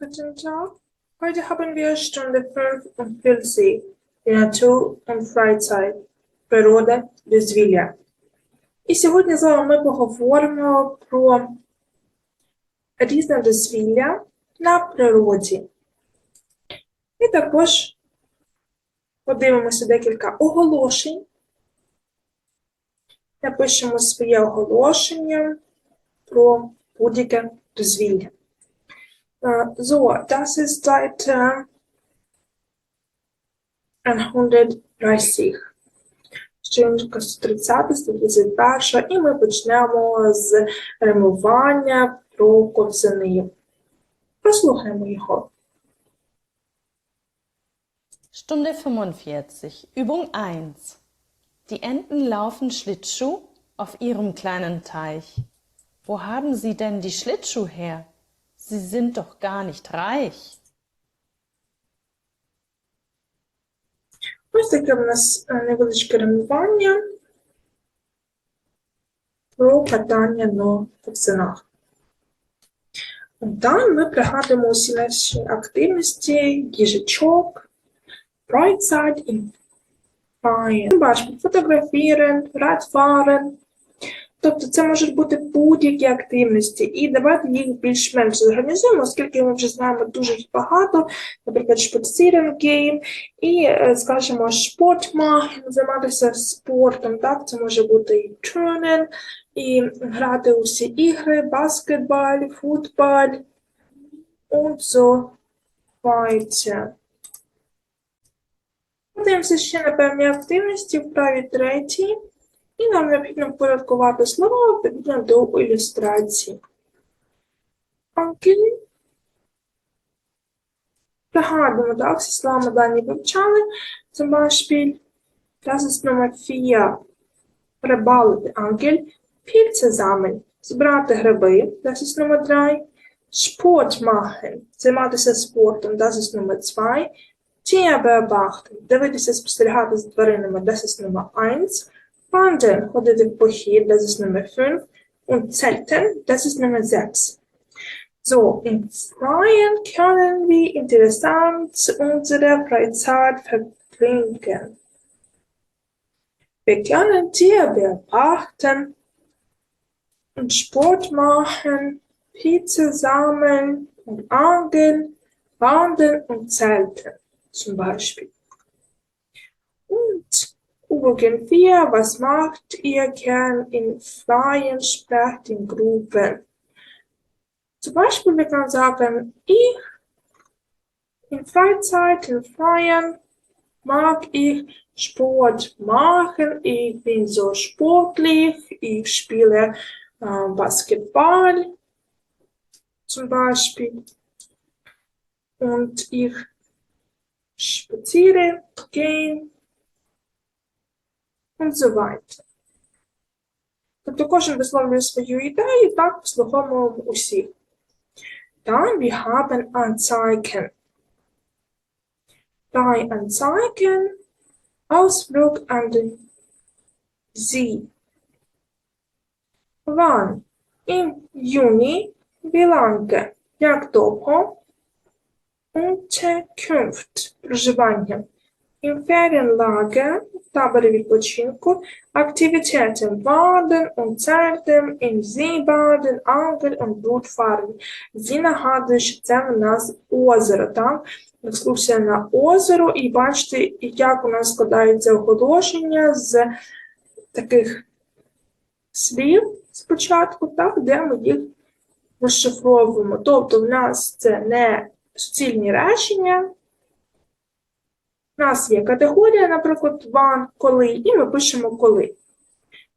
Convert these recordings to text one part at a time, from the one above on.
Guten Tag. Heute haben wir Stunde 5 und 40. Die und Freizeit. Природа, дозвілля. І сьогодні з вами ми поговоримо про різне дозвілля на природі. І також подивимося декілька оголошень. Напишемо своє оголошення про будь-яке дозвілля. Äh, so, das ist Seite 130. Сторінка 130, 131, і ми почнемо з римування про ковзани. Прослухаємо його. Stunde 45, Übung 1. Die Enten laufen Schlittschuh auf ihrem kleinen Teich. Wo haben sie denn die Schlittschuh her? Sie sind doch gar nicht reich. Ось таке в нас е, невеличке римування про катання на ковзанах. Далі ми пригадуємо усі наші активності, їжачок, Freizeit і Feiern. Бачимо, фотографіren, Radfahren. Тобто це можуть бути будь-які активності, і давайте їх більш-менш зорганізуємо, оскільки ми вже знаємо дуже багато, наприклад, gehen, і, е, скажімо, спорт займатися спортом, так, це може бути і turnen, і грати усі ігри, баскетбол, футбол, und. Подивимося ще на певні активності в праві третій. І нам необхідно впорядкувати слова відповідно до ілюстрації. Окей. Пригадуємо, так, всі слова ми дані вивчали. Zum Beispiel, das ist Nummer 4. Рибалити ангель. Pilze sammeln. Збирати гриби. Nummer 3. Sport machen. Займатися спортом. Das ist Nummer 2. Tier beobachten. Дивитися, спостерігати за тваринами. Das ist Nummer 1. Wandern oder den Pohir, das ist Nummer 5. Und Zelten, das ist Nummer 6. So, in Freien können wir interessant unsere Freizeit verbringen. Wir können Tier beobachten und Sport machen, Pizza sammeln und angeln, wandern und zelten zum Beispiel. Übung 4. Was macht ihr gern in freien Sprachgruppen? Zum Beispiel, wir können sagen, ich in Freizeit, in Freien mag ich Sport machen. Ich bin so sportlich. Ich spiele äh, Basketball zum Beispiel. Und ich spaziere gehen weiter. Тобто кожен висловлює свою ідею, так послуховуємо усі. Dann wir haben Anzeigen. Drei Anzeigen. Ausflug an den See. Wann? Im Juni. Wie lange? Як довго? Unterkunft. Проживання. Ferienlager. Табори відпочинку. Aktivitäten. Baden und Zelten. Im See baden, angeln und Bootfahren. Зі нагадує, що це в нас озеро, так? Екскурсія на озеро, і бачите, як у нас складається оголошення з таких слів спочатку, так, де ми їх розшифровуємо. Тобто в нас це не суцільні речення. У нас є категорія, наприклад, ван, коли, і ми пишемо коли.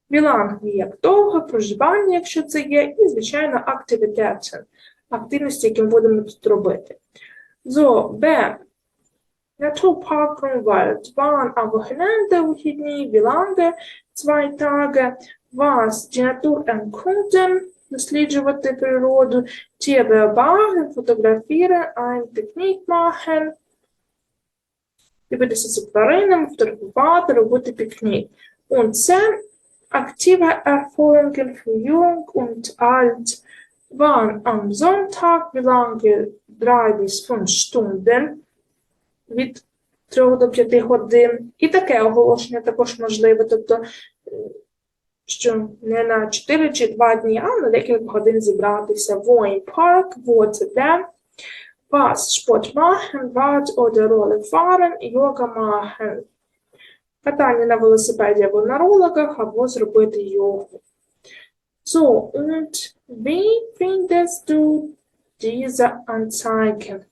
Біланг як довго, проживання, якщо це є, і, звичайно, активітет, активності, які ми будемо тут робити. So, Б. Naturpark Grunwald. Wann am Wochenende, вихідні, lange, zwei Tage. Was, die Natur erkunden, досліджувати природу. Tier beobachten, фотографіren, ein Picknick machen. Дивитися за тваринами, фотографувати, робити пікнік. Und це aktive Erfahrungen für jung und alt. Wann am Sonntag, wie lange drei bis fünf Stunden від 3 до 5 годин. І таке оголошення також можливе, тобто, що не на 4 чи 2 дні, а на декілька годин зібратися. Wo im Park, де, was Sport machen, Rad oder Rolle fahren, Yoga machen. Катання на велосипеді або на роликах, або зробити йогу. So, und wie findest du diese Anzeigen?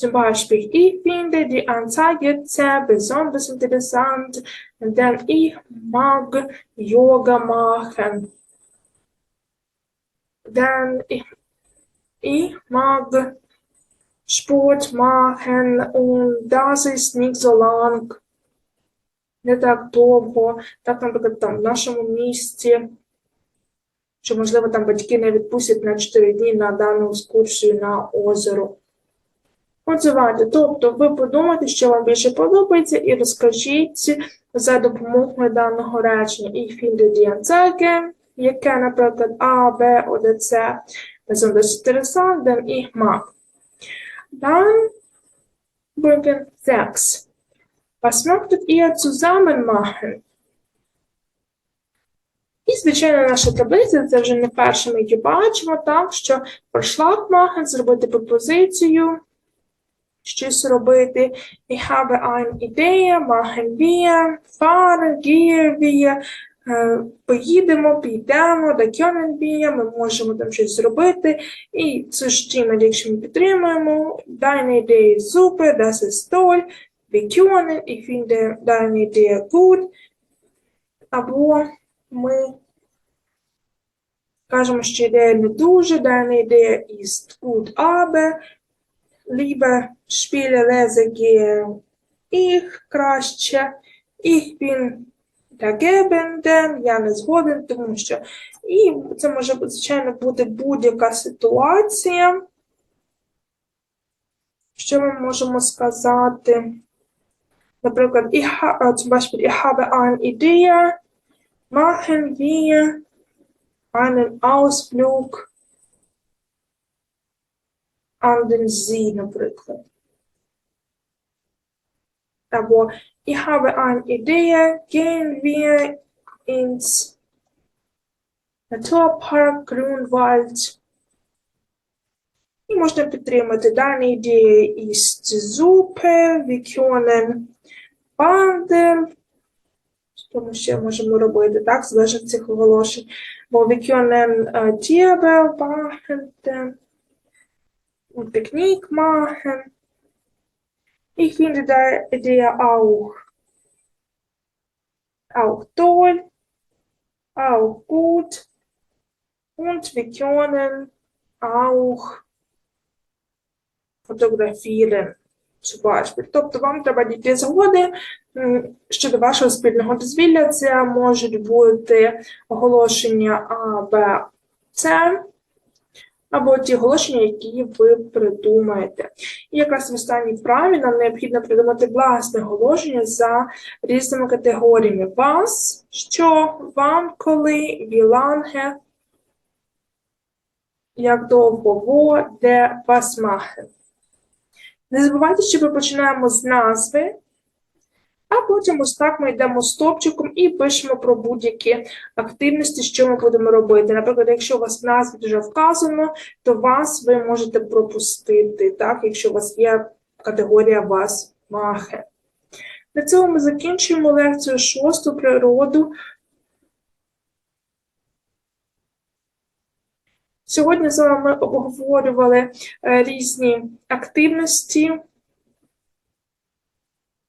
Zum Beispiel, ich finde die Anzeige sehr besonders interessant, denn ich mag Yoga machen. Denn ich, ich mag Sport machen und das ist nicht so lang. Не так довго, так, наприклад, там в нашому місті, що, можливо, там батьки не відпустять на 4 дні на дану екскурсію на озеро. Отзивайте, тобто ви подумайте, що вам більше подобається, і розкажіть за допомогою даного речення. Ich finde яке, наприклад, А, Б, О, Д, С, interessant, denn ich mag. Dann Punkt 6. Was möchtet ihr zusammen machen? І, звичайно, наша таблиця, це вже не перше ми бачимо, так, що machen, зробити пропозицію, щось робити. Поїдемо, підемо, können wir, ми можемо там щось зробити. І це ж чим, якщо ми підтримуємо, Idee ist super, das ist toll, wir können, ich finde deine. Або ми кажемо, що ідея не дуже, deine Idee ist gut, aber lieber spiele, lese, ich краще, ich bin dem, я не згоден, тому що. І це може, звичайно, бути будь-яка ситуація. Що ми можемо сказати? Наприклад, zum Beispiel, ich habe eine Idee, machen wir einen Ausflug an den See, наприклад. Або ich habe eine Idee, gehen wir ins Naturpark Grünwald. І можна підтримати дані ідеї wir können wandern. Що ми ще можемо робити, так, залежить цих оголошень. Бо äh, Tiere beachten, und Picknick machen. Ich finde Idee auch, auch toll, auch gut. Und wir können auch Beispiel. Тобто вам треба дійти згоди щодо вашого спільного дозвілля. Це можуть бути оголошення А, Б, С, або ті оголошення, які ви придумаєте. І якраз в останній вправі нам необхідно придумати власне оголошення за різними категоріями. Вас, що, вам, коли, віланге, як довго, во, де, вас махе. Не забувайте, що ми починаємо з назви, а потім ось так ми йдемо стопчиком і пишемо про будь-які активності, що ми будемо робити. Наприклад, якщо у вас назві вже вказано, то вас ви можете пропустити, так, якщо у вас є категорія вас махе. На цьому ми закінчуємо лекцію шосту природу. Сьогодні з вами обговорювали е, різні активності.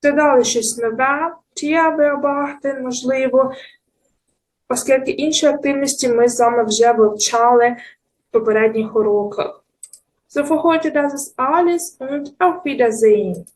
Додали щось нове, beobachten, можливо, оскільки інші активності ми з вами вже вивчали в попередніх уроках. So für heute das ist alles und auf Wiedersehen.